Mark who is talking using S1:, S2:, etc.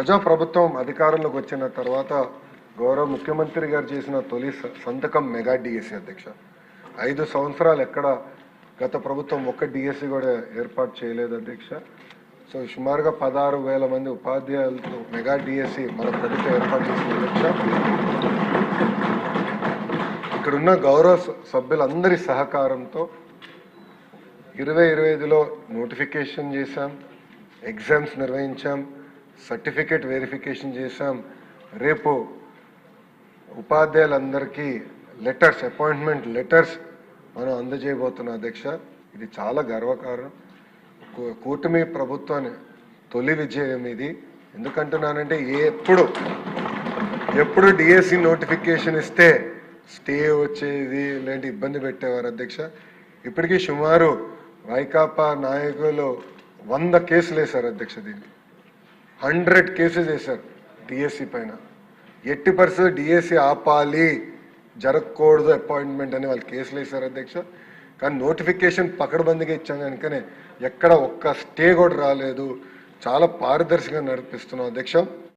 S1: ప్రజా ప్రభుత్వం అధికారంలోకి వచ్చిన తర్వాత గౌరవ ముఖ్యమంత్రి గారు చేసిన తొలి స- సంతకం మెగా డిఎస్సి అధ్యక్ష. ఐదు సంవత్సరాలు ఎక్కడ గత ప్రభుత్వం ఒక్క డిఎస్సి కూడా ఏర్పాటు చేయలేదు అధ్యక్ష. సో సుమారుగా పదహారు వేల మంది ఉపాధ్యాయులతో మెగా డిఎస్సి మన ప్రభుత్వం ఏర్పాటు చేసిన అధ్యక్ష. ఇక్కడున్న గౌరవ స- సభ్యులందరి సహకారంతో ఇరవై ఇరవై ఐదులో నోటిఫికేషన్ చేశాం ఎగ్జామ్స్ నిర్వహించాం. సర్టిఫికేట్ వెరిఫికేషన్ చేశాం. రేపు ఉపాధ్యాయులందరికీ లెటర్స్ అపాయింట్మెంట్ లెటర్స్ మనం అందజేయబోతున్నాం అధ్యక్ష. ఇది చాలా గర్వకారణం. కూటమి ప్రభుత్వాన్ని తొలి విజయం ఇది. ఎందుకంటున్నానంటే ఎప్పుడు ఎప్పుడు డిఎస్సి నోటిఫికేషన్ ఇస్తే స్టే వచ్చేది ఇలాంటి ఇబ్బంది పెట్టేవారు అధ్యక్ష. ఇప్పటికీ సుమారు వైకాపా నాయకులు వంద కేసులు వేశారు అధ్యక్ష దీన్ని. హండ్రెడ్ కేసెస్ వేశారు డిఎస్సి పైన. ఎట్టి పరిస్థితి డిఎస్సి ఆపాలి జరగకూడదు అపాయింట్మెంట్ అని వాళ్ళు కేసులు వేశారు అధ్యక్ష. కానీ నోటిఫికేషన్ పకడ్బందీగా ఇచ్చాం కనుకనే ఎక్కడ ఒక్క స్టే కూడా రాలేదు. చాలా పారదర్శకంగా నడిపిస్తున్నాం అధ్యక్ష.